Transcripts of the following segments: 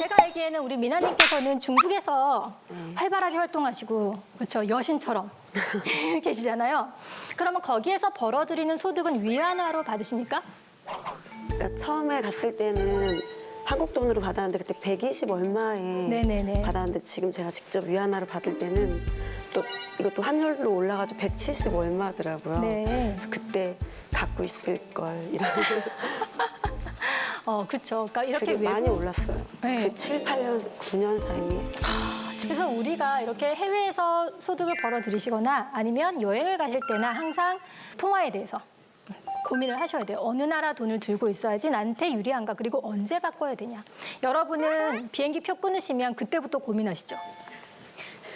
제가 알기에는 우리 미나님께서는 중국에서 활발하게 활동하시고 그렇죠 여신처럼 계시잖아요. 그러면 거기에서 벌어들이는 소득은 위안화로 받으십니까? 그러니까 처음에 갔을 때는 한국 돈으로 받았는데 그때 120 얼마에 네네네. 받았는데 지금 제가 직접 위안화로 받을 때는 또 이것도 환율로 올라가지고 170 얼마더라고요. 네. 그래서 그때 갖고 있을 걸 이런 어 그렇죠. 그러니까 이렇게 되게 많이 외국- 올랐어요. 네. 그 7, 8년, 9년 사이에 그래서 우리가 이렇게 해외에서 소득을 벌어 들이시거나 아니면 여행을 가실 때나 항상 통화에 대해서 고민을 하셔야 돼요. 어느 나라 돈을 들고 있어야지 나한테 유리한가 그리고 언제 바꿔야 되냐. 여러분은 비행기 표 끊으시면 그때부터 고민하시죠.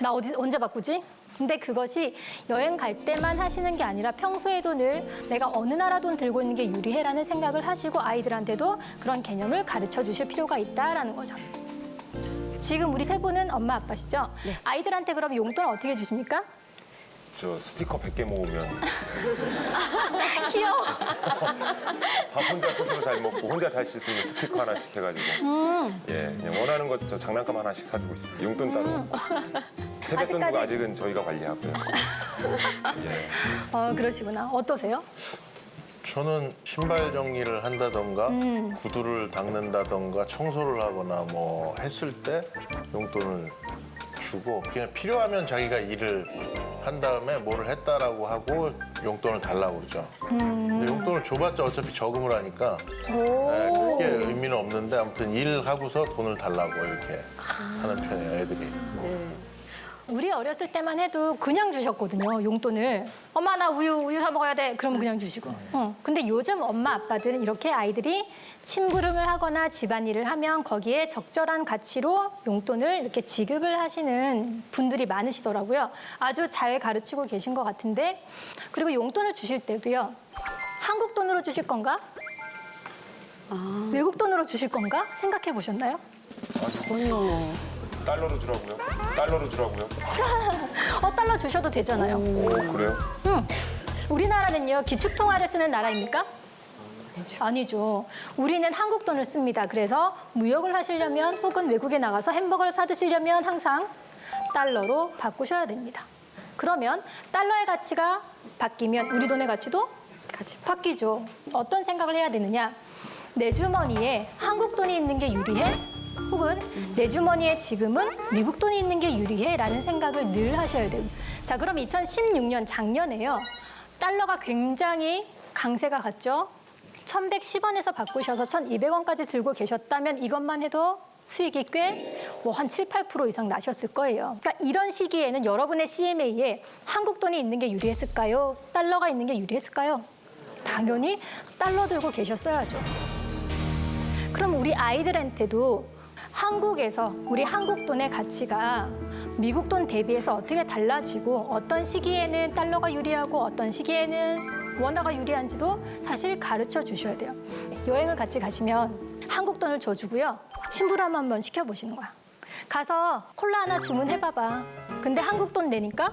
나 어디 언제 바꾸지? 근데 그것이 여행 갈 때만 하시는 게 아니라 평소에도 늘 내가 어느 나라 돈 들고 있는 게 유리해라는 생각을 하시고 아이들한테도 그런 개념을 가르쳐 주실 필요가 있다라는 거죠. 지금 우리 세 분은 엄마 아빠시죠? 아이들한테 그럼 용돈 어떻게 주십니까? 저 스티커 100개 모으면 귀여워. 밥 혼자 스스로 잘 먹고 혼자 잘 씻으면 스티커 하나씩 해가지고 음. 예 그냥 원하는 것 저 장난감 하나씩 사주고 있습니다. 용돈 따로 없고 세뱃돈도 아직까지- 아직은 저희가 관리하고요. 예. 어, 그러시구나. 어떠세요? 저는 신발 정리를 한다던가 음. 구두를 닦는다던가 청소를 하거나 뭐 했을 때 용돈을 주고 그냥 필요하면 자기가 일을 한 다음에 뭐를 했다라고 하고 용돈을 달라고 그러죠. 음. 근데 용돈을 줘봤자 어차피 저금을 하니까 네, 그게 의미는 없는데 아무튼 일하고서 돈을 달라고 이렇게 하는 편이에요, 애들이. 네. 우리 어렸을 때만 해도 그냥 주셨거든요, 용돈을. 엄마, 나 우유, 우유 사 먹어야 돼. 그러면 그냥 주시고. 어. 근데 요즘 엄마, 아빠들은 이렇게 아이들이 심부름을 하거나 집안일을 하면 거기에 적절한 가치로 용돈을 이렇게 지급을 하시는 분들이 많으시더라고요. 아주 잘 가르치고 계신 것 같은데. 그리고 용돈을 주실 때도요. 한국 돈으로 주실 건가? 외국 돈으로 주실 건가? 생각해 보셨나요? 전혀 달러로 주라고요? 달러로 주라고요? 어, 달러 주셔도 되잖아요. 오 그래요? 음. 우리나라는요 기축 통화를 쓰는 나라입니까? 아니죠. 우리는 한국 돈을 씁니다. 그래서 무역을 하시려면 혹은 외국에 나가서 햄버거를 사 드시려면 항상 달러로 바꾸셔야 됩니다. 그러면 달러의 가치가 바뀌면 우리 돈의 가치도 같이 바뀌죠. 어떤 생각을 해야 되느냐? 내 주머니에 한국 돈이 있는 게 유리해? 혹은 내 주머니에 지금은 미국 돈이 있는 게 유리해? 라는 생각을 늘 하셔야 돼요. 자, 그럼 2016년 작년에요. 달러가 굉장히 강세가 갔죠. 1110원에서 바꾸셔서 1200원까지 들고 계셨다면 이것만 해도 수익이 꽤 뭐한 7, 8% 이상 나셨을 거예요. 그러니까 이런 시기에는 여러분의 CMA에 한국 돈이 있는 게 유리했을까요? 달러가 있는 게 유리했을까요? 당연히 달러 들고 계셨어야죠. 그럼 우리 아이들한테도 한국에서 우리 한국 돈의 가치가 미국 돈 대비해서 어떻게 달라지고 어떤 시기에는 달러가 유리하고 어떤 시기에는 원화가 유리한지도 사실 가르쳐 주셔야 돼요. 여행을 같이 가시면 한국 돈을 줘주고요. 심부름 한번 시켜보시는 거야. 가서 콜라 하나 주문해봐봐. 근데 한국 돈 내니까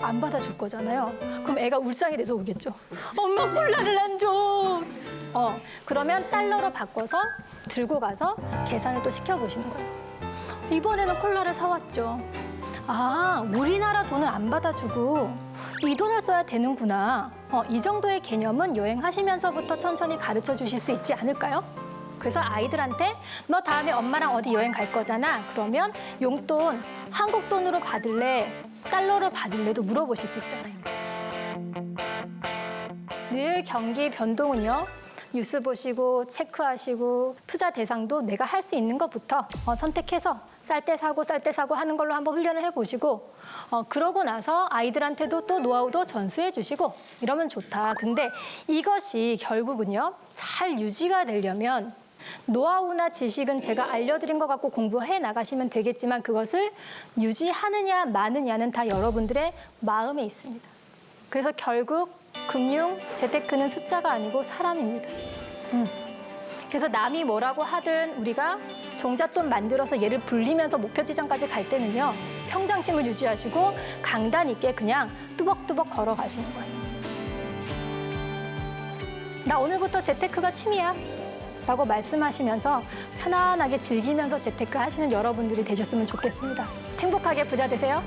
안 받아줄 거잖아요. 그럼 애가 울상이 돼서 오겠죠. 엄마 콜라를 안 줘. 어, 그러면 달러로 바꿔서 들고 가서 계산을 또 시켜보시는 거예요. 이번에는 콜라를 사왔죠. 아, 우리나라 돈은 안 받아주고 이 돈을 써야 되는구나. 어, 이 정도의 개념은 여행하시면서부터 천천히 가르쳐 주실 수 있지 않을까요? 그래서 아이들한테 너 다음에 엄마랑 어디 여행 갈 거잖아. 그러면 용돈 한국 돈으로 받을래? 달러로 받을래도 물어보실 수 있잖아요. 늘 경기 변동은요. 뉴스 보시고 체크하시고 투자 대상도 내가 할 수 있는 것부터 어, 선택해서 쌀 때 사고 쌀 때 사고 하는 걸로 한번 훈련을 해보시고 어, 그러고 나서 아이들한테도 또 노하우도 전수해 주시고 이러면 좋다. 근데 이것이 결국은요 잘 유지가 되려면 노하우나 지식은 제가 알려드린 것 같고 공부해 나가시면 되겠지만 그것을 유지하느냐 마느냐는 다 여러분들의 마음에 있습니다. 그래서 결국 금융 재테크는 숫자가 아니고 사람입니다. 음. 그래서 남이 뭐라고 하든 우리가 종잣돈 만들어서 얘를 불리면서 목표 지점까지 갈 때는요 평정심을 유지하시고 강단 있게 그냥 뚜벅뚜벅 걸어가시는 거예요. 나 오늘부터 재테크가 취미야. 라고 말씀하시면서 편안하게 즐기면서 재테크 하시는 여러분들이 되셨으면 좋겠습니다. 행복하게 부자 되세요.